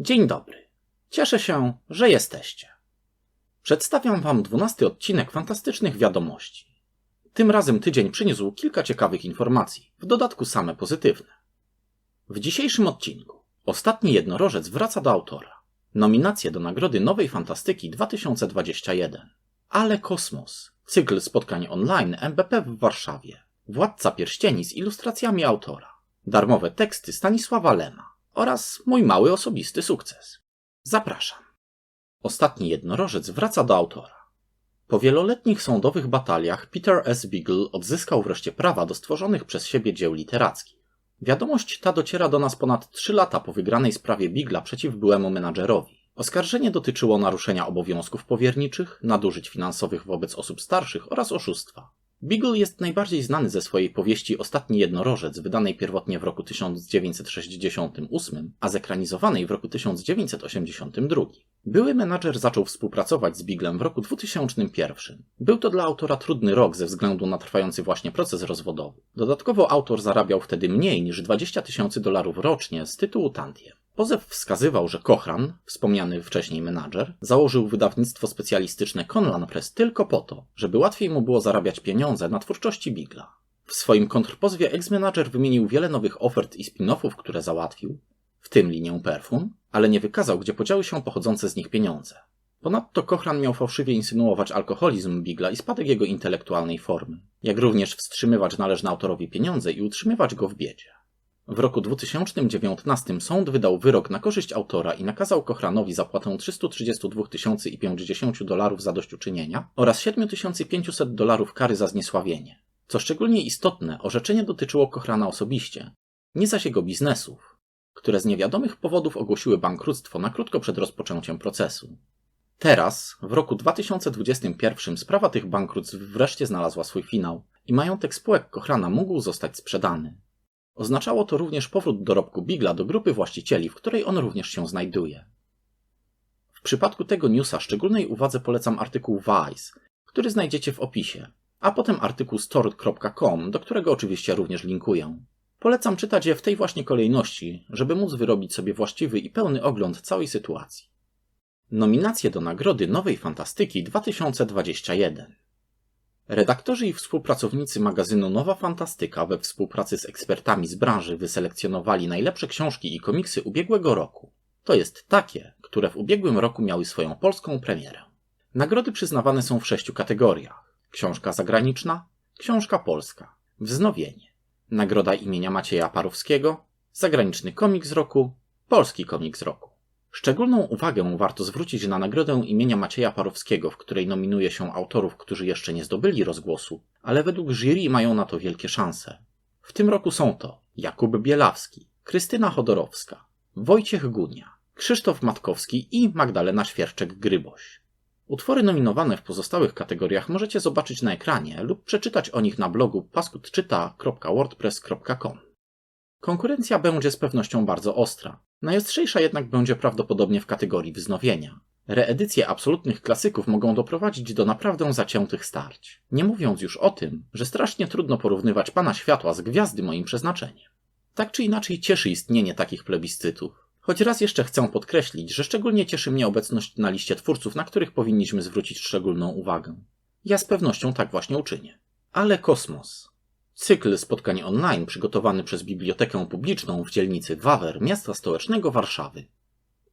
Dzień dobry. Cieszę się, że jesteście. Przedstawiam Wam dwunasty odcinek fantastycznych wiadomości. Tym razem tydzień przyniósł kilka ciekawych informacji, w dodatku same pozytywne. W dzisiejszym odcinku ostatni jednorożec wraca do autora. Nominacje do Nagrody Nowej Fantastyki 2021. Ale Kosmos. Cykl spotkań online MBP w Warszawie. Władca Pierścieni z ilustracjami autora. Darmowe teksty Stanisława Lema oraz mój mały osobisty sukces. Zapraszam. Ostatni jednorożec wraca do autora. Po wieloletnich sądowych bataliach Peter S. Beagle odzyskał wreszcie prawa do stworzonych przez siebie dzieł literackich. Wiadomość ta dociera do nas ponad 3 lata po wygranej sprawie Bigla przeciw byłemu menadżerowi. Oskarżenie dotyczyło naruszenia obowiązków powierniczych, nadużyć finansowych wobec osób starszych oraz oszustwa. Beagle jest najbardziej znany ze swojej powieści Ostatni jednorożec, wydanej pierwotnie w roku 1968, a zekranizowanej w roku 1982. Były menadżer zaczął współpracować z Biglem w roku 2001. Był to dla autora trudny rok ze względu na trwający właśnie proces rozwodowy. Dodatkowo autor zarabiał wtedy mniej niż 20 tysięcy dolarów rocznie z tytułu tantiem. Pozew wskazywał, że Kochran, wspomniany wcześniej menadżer, założył wydawnictwo specjalistyczne Conlan Press tylko po to, żeby łatwiej mu było zarabiać pieniądze na twórczości Bigla. W swoim kontrpozwie ex-menadżer wymienił wiele nowych ofert i spin-offów, które załatwił, w tym linię perfum, ale nie wykazał, gdzie podziały się pochodzące z nich pieniądze. Ponadto Kochran miał fałszywie insynuować alkoholizm Bigla i spadek jego intelektualnej formy, jak również wstrzymywać należne autorowi pieniądze i utrzymywać go w biedzie. W roku 2019 sąd wydał wyrok na korzyść autora i nakazał Kochranowi zapłatę 332 050 dolarów zadośćuczynienia oraz 7500 dolarów kary za zniesławienie. Co szczególnie istotne, orzeczenie dotyczyło Kochrana osobiście, nie zaś jego biznesów, które z niewiadomych powodów ogłosiły bankructwo na krótko przed rozpoczęciem procesu. Teraz, w roku 2021, sprawa tych bankructw wreszcie znalazła swój finał i majątek spółek Kochrana mógł zostać sprzedany. Oznaczało to również powrót dorobku Bigla do grupy właścicieli, w której on również się znajduje. W przypadku tego newsa szczególnej uwadze polecam artykuł Vice, który znajdziecie w opisie, a potem artykuł stored.com, do którego oczywiście również linkuję. Polecam czytać je w tej właśnie kolejności, żeby móc wyrobić sobie właściwy i pełny ogląd całej sytuacji. Nominacje do Nagrody Nowej Fantastyki 2021 Redaktorzy i współpracownicy magazynu Nowa Fantastyka we współpracy z ekspertami z branży wyselekcjonowali najlepsze książki i komiksy ubiegłego roku. To jest takie, które w ubiegłym roku miały swoją polską premierę. Nagrody przyznawane są w sześciu kategoriach: książka zagraniczna, książka polska, wznowienie, nagroda imienia Macieja Parowskiego, zagraniczny komiks roku, polski komiks roku. Szczególną uwagę warto zwrócić na nagrodę imienia Macieja Parowskiego, w której nominuje się autorów, którzy jeszcze nie zdobyli rozgłosu, ale według jury mają na to wielkie szanse. W tym roku są to Jakub Bielawski, Krystyna Chodorowska, Wojciech Gunia, Krzysztof Matkowski i Magdalena Świerczek-Gryboś. Utwory nominowane w pozostałych kategoriach możecie zobaczyć na ekranie lub przeczytać o nich na blogu paskudczyta.wordpress.com. Konkurencja będzie z pewnością bardzo ostra. Najostrzejsza jednak będzie prawdopodobnie w kategorii wznowienia. Reedycje absolutnych klasyków mogą doprowadzić do naprawdę zaciętych starć. Nie mówiąc już o tym, że strasznie trudno porównywać Pana Światła z gwiazdy moim przeznaczeniem. Tak czy inaczej cieszy istnienie takich plebiscytów. Choć raz jeszcze chcę podkreślić, że szczególnie cieszy mnie obecność na liście twórców, na których powinniśmy zwrócić szczególną uwagę. Ja z pewnością tak właśnie uczynię. Ale kosmos. Cykl spotkań online przygotowany przez Bibliotekę Publiczną w dzielnicy Wawer miasta stołecznego Warszawy.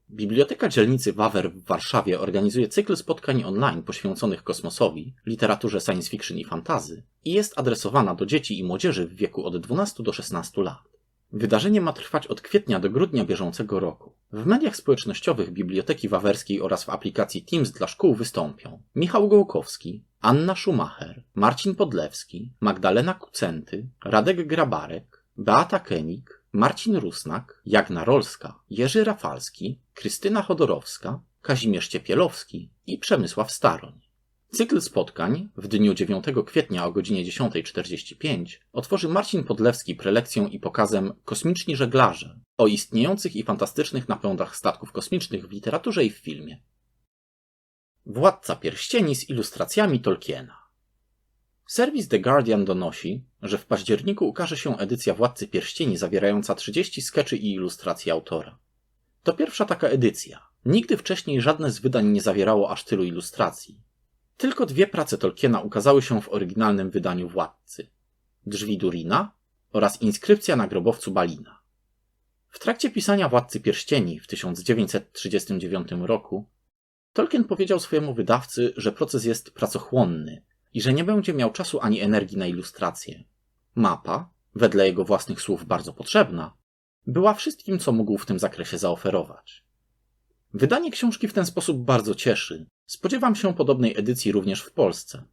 Biblioteka dzielnicy Wawer w Warszawie organizuje cykl spotkań online poświęconych kosmosowi, literaturze science fiction i fantazy i jest adresowana do dzieci i młodzieży w wieku od 12 do 16 lat. Wydarzenie ma trwać od kwietnia do grudnia bieżącego roku. W mediach społecznościowych Biblioteki Wawerskiej oraz w aplikacji Teams dla szkół wystąpią Michał Gołkowski, Anna Schumacher, Marcin Podlewski, Magdalena Kucenty, Radek Grabarek, Beata Kenik, Marcin Rusnak, Jagna Rolska, Jerzy Rafalski, Krystyna Chodorowska, Kazimierz Ciepielowski i Przemysław Staroń. Cykl spotkań w dniu 9 kwietnia o godzinie 10.45 otworzy Marcin Podlewski prelekcją i pokazem Kosmiczni żeglarze o istniejących i fantastycznych napędach statków kosmicznych w literaturze i w filmie. Władca pierścieni z ilustracjami Tolkiena. Serwis The Guardian donosi, że w październiku ukaże się edycja Władcy Pierścieni zawierająca 30 skeczy i ilustracji autora. To pierwsza taka edycja. Nigdy wcześniej żadne z wydań nie zawierało aż tylu ilustracji. Tylko dwie prace Tolkiena ukazały się w oryginalnym wydaniu Władcy. Drzwi Durina oraz Inskrypcja na grobowcu Balina. W trakcie pisania Władcy Pierścieni w 1939 roku Tolkien powiedział swojemu wydawcy, że proces jest pracochłonny i że nie będzie miał czasu ani energii na ilustrację. Mapa, wedle jego własnych słów bardzo potrzebna, była wszystkim, co mógł w tym zakresie zaoferować. Wydanie książki w ten sposób bardzo cieszy. Spodziewam się podobnej edycji również w Polsce.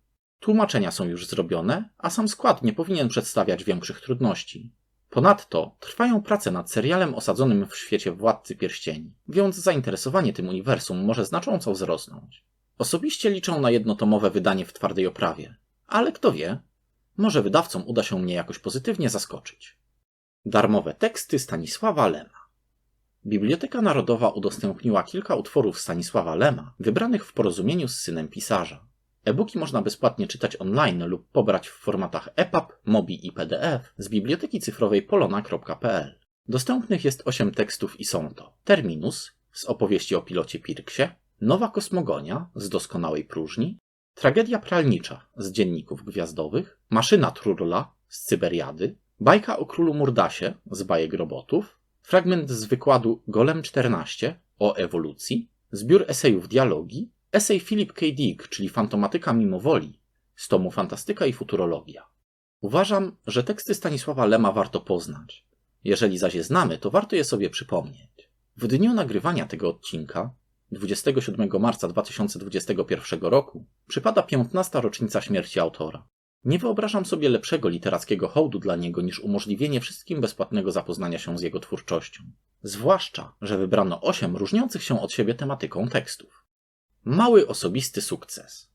Tłumaczenia są już zrobione, a sam skład nie powinien przedstawiać większych trudności. Ponadto trwają prace nad serialem osadzonym w świecie Władcy Pierścieni, więc zainteresowanie tym uniwersum może znacząco wzrosnąć. Osobiście liczę na jednotomowe wydanie w twardej oprawie, ale kto wie, może wydawcom uda się mnie jakoś pozytywnie zaskoczyć. Darmowe teksty Stanisława Lema. Biblioteka Narodowa udostępniła kilka utworów Stanisława Lema, wybranych w porozumieniu z synem pisarza. E-booki można bezpłatnie czytać online lub pobrać w formatach EPUB, MOBI i PDF z biblioteki cyfrowej polona.pl. Dostępnych jest 8 tekstów i są to Terminus z opowieści o pilocie Pirksie, Nowa kosmogonia z doskonałej próżni, Tragedia pralnicza z dzienników gwiazdowych, Maszyna Trurla z Cyberiady, Bajka o królu Murdasie z bajek robotów, fragment z wykładu Golem 14 o ewolucji, zbiór esejów dialogi, esej Philip K. Dick, czyli Fantomatyka mimowoli, z tomu Fantastyka i Futurologia. Uważam, że teksty Stanisława Lema warto poznać. Jeżeli zaś je znamy, to warto je sobie przypomnieć. W dniu nagrywania tego odcinka 27 marca 2021 roku przypada 15. rocznica śmierci autora. Nie wyobrażam sobie lepszego literackiego hołdu dla niego niż umożliwienie wszystkim bezpłatnego zapoznania się z jego twórczością. Zwłaszcza, że wybrano 8 różniących się od siebie tematyką tekstów. Mały osobisty sukces.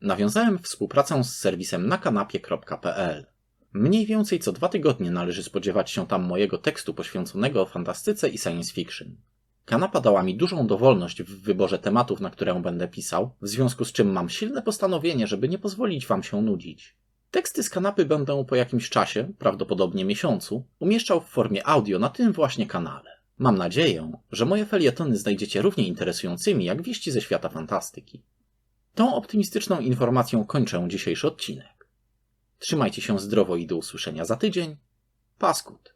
Nawiązałem współpracę z serwisem nakanapie.pl. Mniej więcej co dwa tygodnie należy spodziewać się tam mojego tekstu poświęconego fantastyce i science fiction. Kanapa dała mi dużą dowolność w wyborze tematów, na które będę pisał, w związku z czym mam silne postanowienie, żeby nie pozwolić wam się nudzić. Teksty z kanapy będę po jakimś czasie, prawdopodobnie miesiącu, umieszczał w formie audio na tym właśnie kanale. Mam nadzieję, że moje felietony znajdziecie równie interesującymi jak wieści ze świata fantastyki. Tą optymistyczną informacją kończę dzisiejszy odcinek. Trzymajcie się zdrowo i do usłyszenia za tydzień. Paskut.